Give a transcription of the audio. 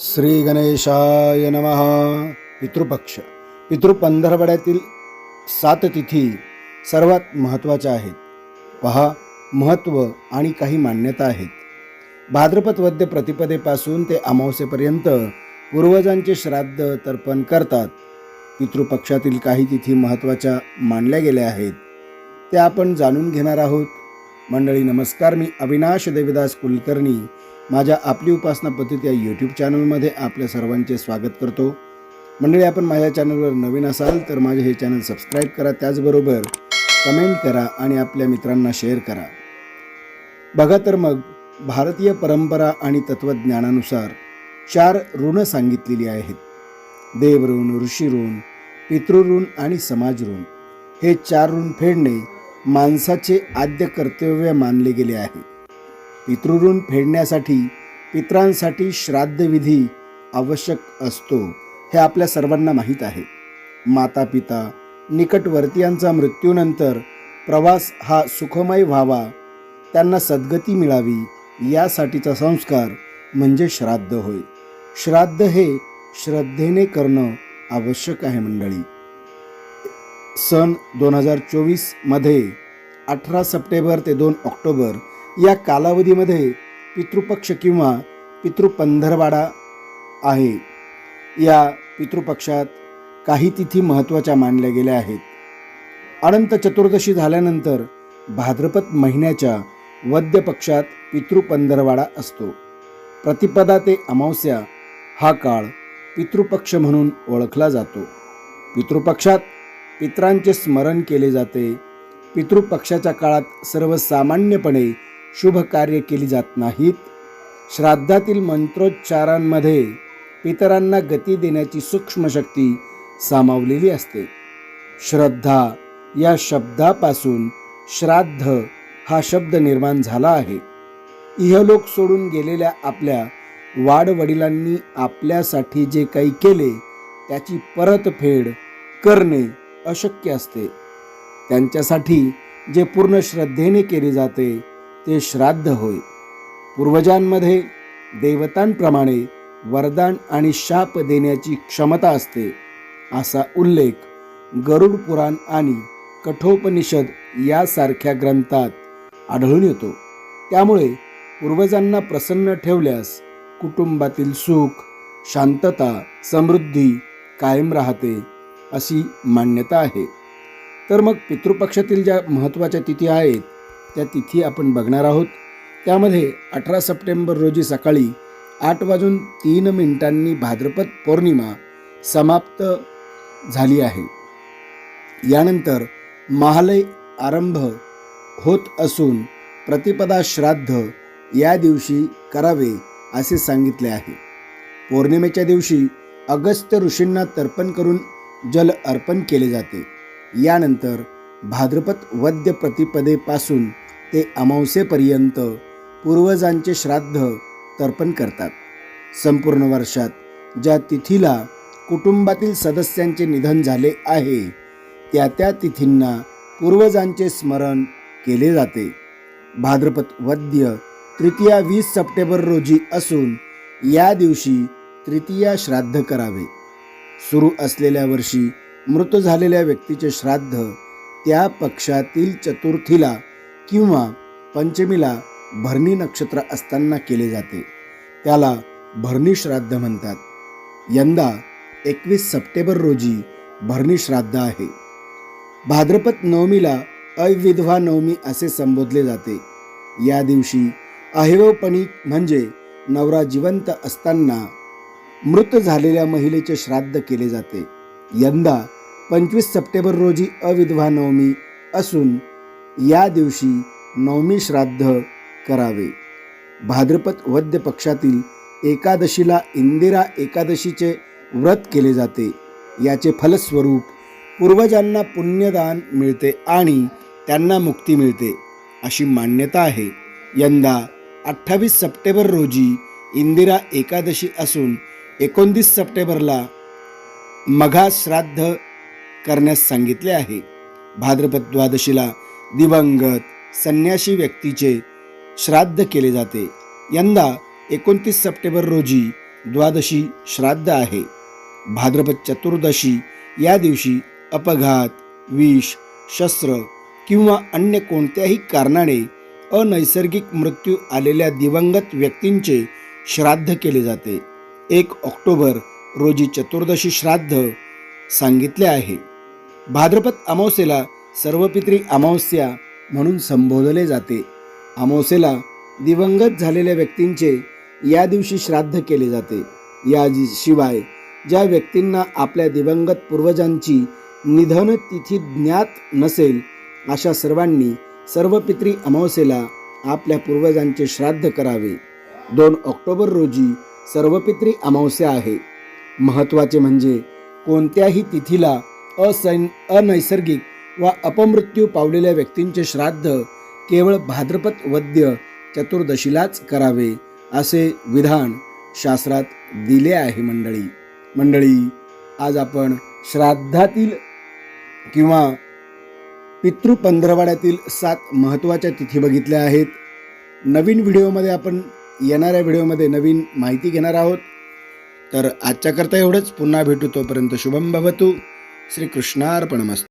श्री गणेशाय नम. पितृपक्ष. पितृपंधरवड्यातील सात तिथी सर्वात महत्त्वाच्या आहेत. पहा महत्त्व आणि काही मान्यता आहेत. भाद्रपद वद्य प्रतिपदेपासून ते अमावस्येपर्यंत पूर्वजांचे श्राद्ध तर्पण करतात. पितृपक्षातील काही तिथी महत्त्वाच्या मानल्या गेल्या आहेत. त्या आपण जाणून घेणार आहोत. मंडळी नमस्कार. मी अविनाश देवीदास कुलकर्णी माझ्या आपली उपासना पद्धती या यूट्यूब चॅनलमध्ये आपल्या सर्वांचे स्वागत करतो. मंडळी आपण माझ्या चॅनलवर नवीन असाल तर माझे हे चॅनल सबस्क्राईब करा. त्याचबरोबर कमेंट करा आणि आपल्या मित्रांना शेअर करा. बघा तर मग भारतीय परंपरा आणि तत्त्वज्ञानानुसार चार ऋण सांगितलेली आहेत. देवऋण ऋषीऋण पितृऋण आणि समाज ऋण हे चार ऋण फेडणे माणसाचे आद्य कर्तव्य मानले गेले आहे. पितृऋण फेडण्यासाठी पित्रांसाठी श्राद्धविधी आवश्यक असतो हे आपल्या सर्वांना माहीत आहे. माता पिता निकटवर्तीयांचा मृत्यूनंतर प्रवास हा सुखमय व्हावा त्यांना सद्गती मिळावी यासाठीचा संस्कार म्हणजे श्राद्ध होय. श्राद्ध हे श्रद्धेने करणं आवश्यक आहे मंडळी. सन दोन हजार चोवीसमध्ये अठरा सप्टेंबर ते दोन ऑक्टोबर या कालावधीमध्ये पितृपक्ष किंवा पितृपंधरवाडा आहे. या पितृपक्षात काही तिथी महत्त्वाच्या मानल्या गेल्या आहेत. अनंत चतुर्दशी झाल्यानंतर भाद्रपद महिन्याच्या वद्य पक्षात पितृपंधरवाडा असतो. प्रतिपदा ते अमावस्या हा काळ पितृपक्ष म्हणून ओळखला जातो. पितृपक्षात पित्रांचे स्मरण केले जाते. पितृपक्षाच्या काळात सर्वसामान्यपणे शुभ कार्य केली जात नाहीत. श्राद्धातील मंत्रोच्चारांमध्ये पितरांना गती देण्याची सूक्ष्म शक्ती सामावलेली असते. श्रद्धा या शब्दापासून श्राद्ध हा शब्द निर्माण झाला आहे. इहलोक सोडून गेलेल्या आपल्या वाडवडिलांनी आपल्यासाठी जे काही केले त्याची परतफेड करणे अशक्य असते. त्यांच्यासाठी जे पूर्ण श्रद्धेने केले जाते ते श्राद्ध होय. पूर्वजांमध्ये देवतांप्रमाणे वरदान आणि शाप देण्याची क्षमता असते असा उल्लेख गरुड पुराण आणि कठोपनिषद यासारख्या ग्रंथात आढळून येतो. त्यामुळे पूर्वजांना प्रसन्न ठेवल्यास कुटुंबातील सुख शांतता समृद्धी कायम राहते अशी मान्यता आहे. तर मग पितृपक्षातील ज्या महत्त्वाच्या तिथी आहेत त्या तिथी आपण बघणार आहोत. त्यामध्ये अठरा सप्टेंबर रोजी सकाळी आठ वाजून तीन मिनिटांनी भाद्रपद पौर्णिमा समाप्त झाली आहे. यानंतर महालय आरंभ होत असून प्रतिपदा श्राद्ध या दिवशी करावे असे सांगितले आहे. पौर्णिमेच्या दिवशी अगस्त्य ऋषींना तर्पण करून जल अर्पण केले जाते. यानंतर भाद्रपद वद्य प्रतिपदेपासून ते अमावसेपर्यंत पूर्वजांचे श्राद्ध तर्पण करतात. संपूर्ण वर्षात ज्या तिथीला कुटुंबातील सदस्यांचे निधन झाले आहे त्या त्या तिथींना पूर्वजांचे स्मरण केले जाते. भाद्रपद वद्य तृतीया वीस सप्टेंबर रोजी असून या दिवशी तृतीया श्राद्ध करावे. सुरू असलेल्या वर्षी मृत झालेल्या व्यक्तीचे श्राद्ध त्या पक्षातील चतुर्थीला किंवा पंचमीला भरणी नक्षत्र असताना केले जाते. त्याला भरणी श्राद्ध म्हणतात. यंदा एकवीस सप्टेंबर रोजी भरणी श्राद्ध आहे. भाद्रपद नवमीला अविधवा नवमी असे संबोधले जाते. या दिवशी अहिवपणी म्हणजे नवरा जिवंत असताना मृत झालेल्या महिलेचे श्राद्ध केले जाते. यंदा पंचवीस सप्टेंबर रोजी अविधवा नवमी असून या दिवशी नवमी श्राद्ध करावे. भाद्रपद वद्य पक्षातील एकादशीला इंदिरा एकादशीचे व्रत केले जाते. याचे फलस्वरूप पूर्वजांना पुण्यदान मिळते आणि त्यांना मुक्ती मिळते अशी मान्यता आहे. यंदा अठ्ठावीस सप्टेंबर रोजी इंदिरा एकादशी असून एकोणतीस सप्टेंबरला मघा श्राद्ध करण्यास सांगितले आहे. भाद्रपद द्वादशीला दिवंगत संन्याशी व्यक्तीचे श्राद्ध केले जाते. यंदा एकोणतीस सप्टेंबर रोजी द्वादशी श्राद्ध आहे. भाद्रपद चतुर्दशी या दिवशी अपघात विष शस्त्र किंवा अन्य कोणत्याही कारणाने अनैसर्गिक मृत्यू आलेल्या दिवंगत व्यक्तींचे श्राद्ध केले जाते. एक ऑक्टोबर रोजी चतुर्दशी श्राद्ध सांगितले आहे. भाद्रपद अमावस्येला सर्वपित्री अमावस्या म्हणून संबोधले जाते. अमावस्येला दिवंगत झालेल्या व्यक्तींचे या दिवशी श्राद्ध केले जाते. या शिवाय ज्या व्यक्तींना आपल्या दिवंगत पूर्वजांची निधन तिथी ज्ञात नसेल अशा सर्वांनी सर्व पित्री अमावस्येला आपल्या पूर्वजांचे श्राद्ध करावे. दोन ऑक्टोबर रोजी सर्वपित्री अमावस्या आहे. महत्त्वाचे म्हणजे कोणत्याही तिथीला असैन अनैसर्गिक वा अपमृत्यू पावलेल्या व्यक्तींचे श्राद्ध केवळ भाद्रपद वद्य चतुर्दशीलाच करावे असे विधान शास्त्रात दिले आहे मंडळी. मंडळी आज आपण श्राद्धातील किंवा पितृ पंधरवाड्यातील सात महत्त्वाच्या तिथी बघितल्या आहेत. नवीन व्हिडिओमध्ये आपण येणाऱ्या व्हिडिओमध्ये नवीन माहिती घेणार आहोत. तर आजच्याकरता एवढंच. पुन्हा भेटू तोपर्यंत शुभम भवतू. श्रीकृष्णार्पणमस्तु।